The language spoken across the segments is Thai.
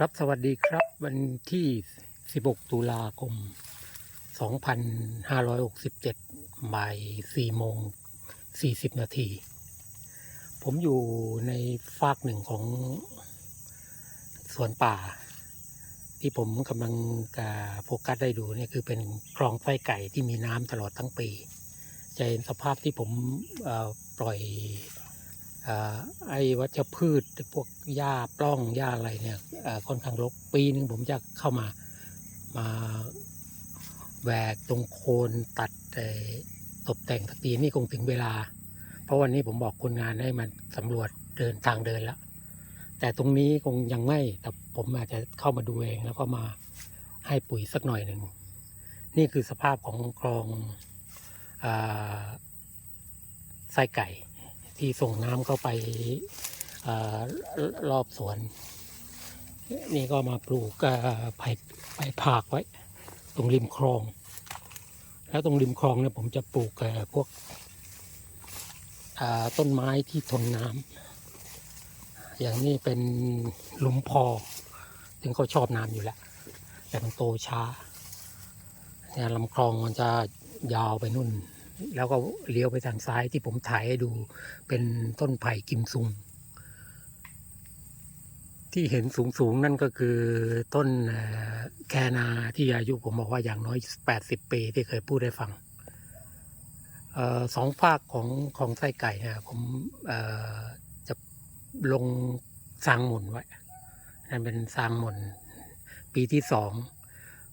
ครับสวัสดีครับวันที่ 16 ตุลาคม 2567บ่าย4โมง 40 นาที ผมอยู่ในฟากหนึ่งของสวนป่า ที่ผมกำลังโฟกัสได้ดูเนี่ยคือเป็นคลองไส้ไก่ที่มีน้ำตลอดทั้งปี จะเห็นสภาพที่ผมปล่อย ไอ้วัชพืชพวกหญ้าปล้องหญ้าอะไรเนี่ยค่อนข้างรกปีหนึงผมจะเข้ามามาแหวกตรงโคนตัดตกแต่งสักทีนี่คงถึงเวลา เพราะวันนี้ผมบอกคนงานให้มันสำรวจเดินทางเดินแล้ว แต่ตรงนี้คงยังไม่แต่ผมอาจจะเข้ามาดูเองแล้วก็มาให้ปุ๋ยสักหน่อยหนึ่ง นี่คือสภาพของคลองอไส้ไก่ ที่ส่งน้ำเข้าไปอรอบสวน นี่ก็มาปลูกไผ่ไผ่ผากไว้ ตรงริมคลอง แล้วตรงริมคลองเนี่ยผมจะปลูกพวกต้นไม้ที่ทนน้ำอย่างนี้เป็นหลุมพอ ถึงเขาชอบน้ำอยู่แล้วแต่มันโตช้าเนี่ยลำคลองมันจะยาวไปนู่น แล้วก็เลี้ยวไปทางซ้ายที่ผมถ่ายให้ดูเป็นต้นไผ่กิมซุง ที่เห็นสูงๆนั่นก็คือต้นแคนาที่อายุผมบอกว่าอย่างน้อย 80 ปีที่เคยพูดให้ฟังออสองฝากของของไส้ไก่นี่ยผมจะลงสร้างหมุนไว้นั่นเป็นสร้างหมุนปีที่สอง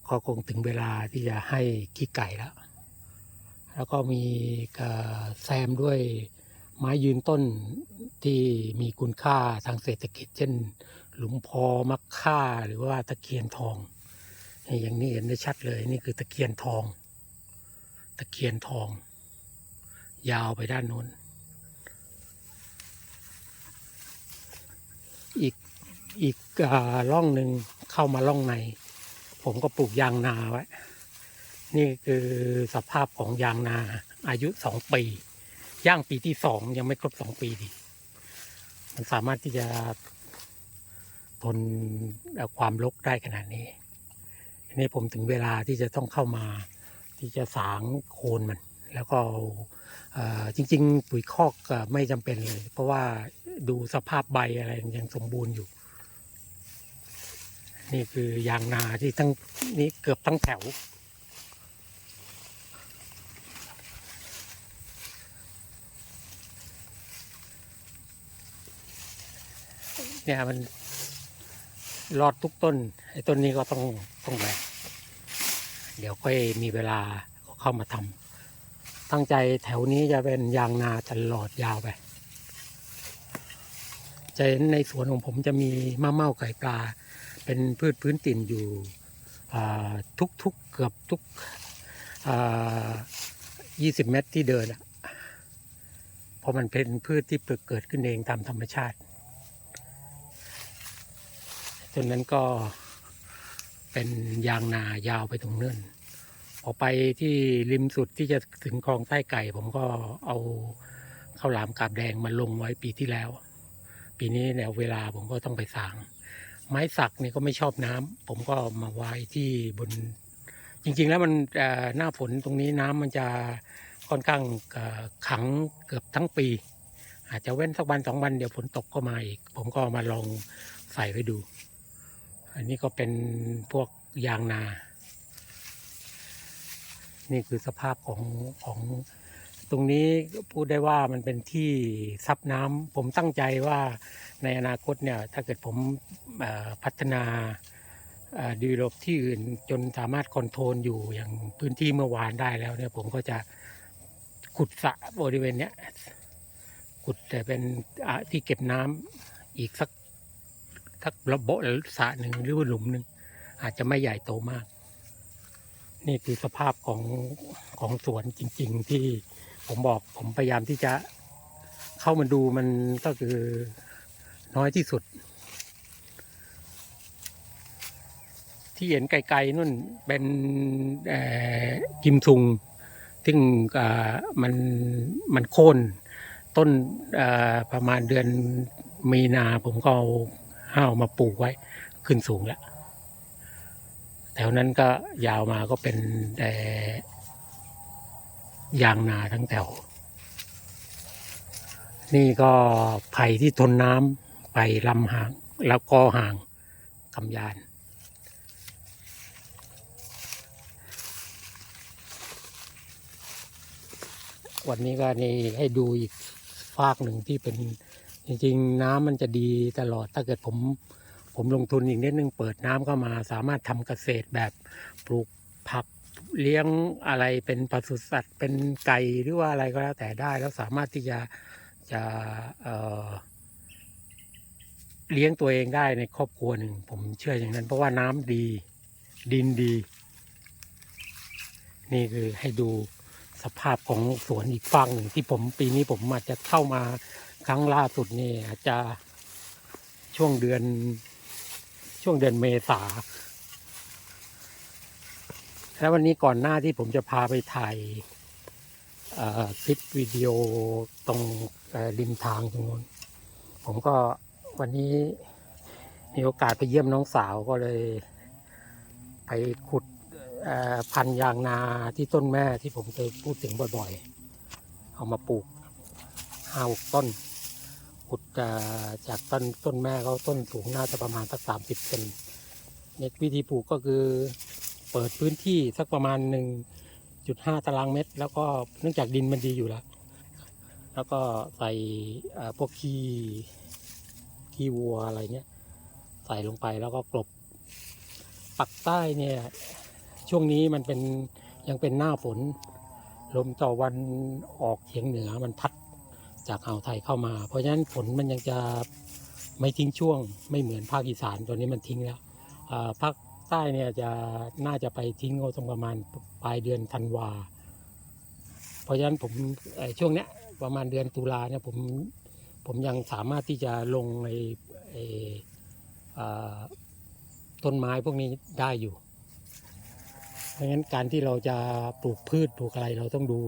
ก็คงถึงเวลาที่จะให้ขี้ไก่แล้ว แล้วก็มีแซมด้วยไม้ยืนต้นที่มีคุณค่าทางเศรษฐกิจ เช่น หลุมพอมักค่าหรือว่าตะเคียนทองนี่อย่างนี้เห็นได้ชัดเลยนี่คือตะเคียนทอง ตะเคียนทอง ยาวไปด้านโน้น อีกอีกอร่องหนึ่งเข้ามาร่องใน ผมก็ปลูกยางนาไว้ นี่คือสภาพของยางนาอายุสองปี ย่างปีที่สองยังไม่ครบสองปีดีมันสามารถที่จะทนความรกได้ขนาดนี้ทีนี้ผมถึงเวลาที่จะต้องเข้ามาที่จะสางโคนมัน แล้วก็จริง ๆ ปุ๋ยคอกไม่จำเป็นเลย เพราะว่าดูสภาพใบอะไรยังสมบูรณ์อยู่ นี่คือยางนาที่ทั้งนี้เกือบทั้งแถว เนี่ยมันรอดทุกต้นไอ้ต้นนี้ก็ต้องต้องแบกเดี๋ยวค่อยมีเวลาก็เข้ามาทำตั้งใจแถวนี้จะเป็นยางนาตลอดยาวไปจะเห็นในสวนของผมจะมีมะเม่าไก่ปลา เป็นพืชพื้นถิ่นอยู่ทุกทุกเกือบทุกยี่สิบเมตรที่เดินอะเพราะมันเป็นพืชที่เกิดขึ้นเองตามธรรมชาติ จนนั้นก็เป็นยางนายาวไปตรงเนื่นพอไปที่ริมสุดที่จะถึงคลองใต้ไก่ ผมก็เอาข้าวหลามกาบแดงมาลงไว้ปีที่แล้ว ปีนี้แนวเวลาผมก็ต้องไปสาง ไม้สักนี่ก็ไม่ชอบน้ำผมก็มาไว้ที่บน จริง ๆ แล้วมันหน้าฝนตรงนี้น้ำมันจะค่อนข้างขังเกือบทั้งปี อาจจะเว้นสักวันสองวันเดี๋ยวฝนตกก็มาอีก ผมก็มาลองใส่ไว้ดู อันนี้ก็เป็นพวกยางนา นี่คือสภาพของของตรงนี้พูดได้ว่ามันเป็นที่ซับน้ำผมตั้งใจว่าในอนาคตเนี่ยถ้าเกิดผมพัฒนาดีลบที่อื่นจนสามารถคอนโทรลอยู่อย่างพื้นที่เมื่อวานได้แล้วเนี่ยผมก็จะขุดสระบริเวณเนี้ยขุดแต่เป็นที่เก็บน้ำอีกสัก ทักระบบสระหนึ่งหรือว่าหลุมหนึ่งอาจจะไม่ใหญ่โตมาก นี่คือสภาพของของสวนจริง ๆ ที่ผมบอกผมพยายามที่จะเข้ามาดูมันก็คือน้อยที่สุด ที่เห็นไกลๆนู่นเป็นกิมซุง ซึ่งมันมันโค่นต้นประมาณเดือนมีนาผมก็เอา ห้าวมาปลูกไว้ขึ้นสูงแล้วแถวนั้นก็ยาวมาก็เป็นแต่ยางนาทั้งแถว นี่ก็ไผ่ที่ทนน้ำไปลำห่าง แล้วก็ห่างกำยาน วันนี้ก็นี่ให้ดูอีกฟากหนึ่งที่เป็น จริงๆน้ำมันจะดีตลอดถ้าเกิดผมผมลงทุนอีกนิดนึงเปิดน้ำเข้ามา สามารถทำเกษตรแบบปลูกผักเลี้ยงอะไรเป็นปศุสัตว์ เป็นไก่หรือว่าอะไรก็แล้วแต่ได้ แล้วสามารถที่จะจะเอ่อเลี้ยงตัวเองได้ในครอบครัวหนึ่งผมเชื่ออย่างนั้น เพราะว่าน้ำดีดินดี นี่คือให้ดูสภาพของสวนอีกฝั่งหนึ่งที่ผมปีนี้ผมอาจจะเข้ามา ครั้งล่าสุดนี่อาจจะช่วงเดือนช่วงเดือนเมษา แล้ววันนี้ก่อนหน้าที่ผมจะพาไปถ่ายคลิปวิดีโอตรงริมทางตรงนู้นผมก็วันนี้มีโอกาสไปเยี่ยมน้องสาวก็เลย ไปขุดพันยางนาที่ต้นแม่ที่ผมเคยพูดถึงบ่อยๆ เอามาปลูกห้าหกต้น ขุดจากต้นต้นแม่เขาต้นสูงน่าจะประมาณสักสามสิบเซนเนี่ยวิธีปลูกก็คือเปิดพื้นที่สักประมาณหนึ่งจุดห้าตารางเมตร แล้วก็เนื่องจากดินมันดีอยู่แล้ว แล้วก็ใส่พวกขี้ขี้วัวอะไรเนี้ยใส่ลงไปแล้วก็กลบปักใต้เนี่ยช่วงนี้มันเป็นยังเป็นหน้าฝน ลมต่อวันออกเฉียงเหนือมันพัด จากอ่าวไทยเข้ามา เพราะฉะนั้นฝนมันยังจะไม่ทิ้งช่วง ไม่เหมือนภาคอีสานตอนนี้มันทิ้งแล้วภาคใต้เนี่ยจะน่าจะไปทิ้งตรงประมาณปลายเดือนธันวา เพราะฉะนั้นผมช่วงเนี้ยประมาณเดือนตุลาเนี่ยผมผมยังสามารถที่จะลงในต้นไม้พวกนี้ได้อยู่ เพราะฉะนั้นการที่เราจะปลูกพืชปลูกอะไรเราต้องดู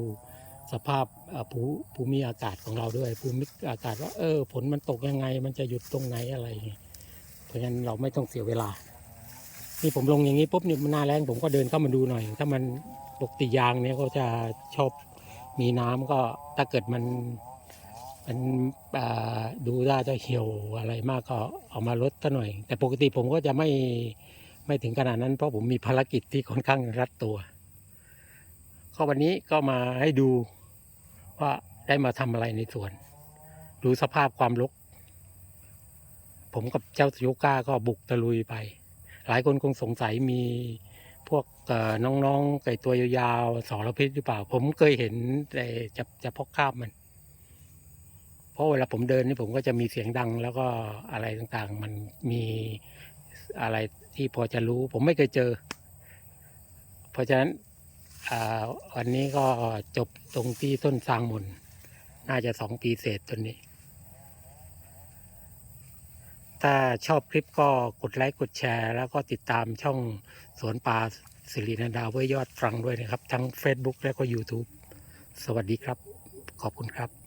สภาพภูภูมิอากาศของเราด้วยภูมิอากาศว่าเออฝนมันตกยังไง มันจะหยุดตรงไหนอะไร เพราะฉะนั้นเราไม่ต้องเสียเวลา นี่ผมลงอย่างนี้ปุ๊บเนี่ยมันหน้าแรงผมก็เดินเข้ามาดูหน่อย ถ้ามันปกติยางเนี่ยก็จะชอบมีน้ำก็ถ้าเกิดมันมันดูได้จะเหี่ยวอะไรมากก็เอามาลดซะหน่อย แต่ปกติผมก็จะไม่ไม่ถึงขนาดนั้นเพราะผมมีภารกิจที่ค่อนข้างรัดตัว ก็วันนี้ก็มาให้ดูว่าได้มาทำอะไรในสวน ดูสภาพความรกผมกับเจ้าโยก้าก็บุกตะลุยไป หลายคนคงสงสัยมีพวกเอ่อน้องๆไก่ตัวยาวๆสารพิษหรือเปล่า ผมเคยเห็นแต่จะจะพกคาบมัน เพราะเวลาผมเดินนี่ผมก็จะมีเสียงดังแล้วก็อะไรต่างๆ มันมีอะไรที่พอจะรู้ ผมไม่เคยเจอ เพราะฉะนั้น วันนี้ก็จบตรงที่ต้นซางมนน่าจะสองปีเศษต้นนี้ ถ้าชอบคลิปก็กดไลค์กดแชร์ แล้วก็ติดตามช่องสวนป่าสิรินันดาเว้ยยอดฟรังด้วยนะครับ ทั้ง Facebook และก็ YouTube สวัสดีครับ ขอบคุณครับ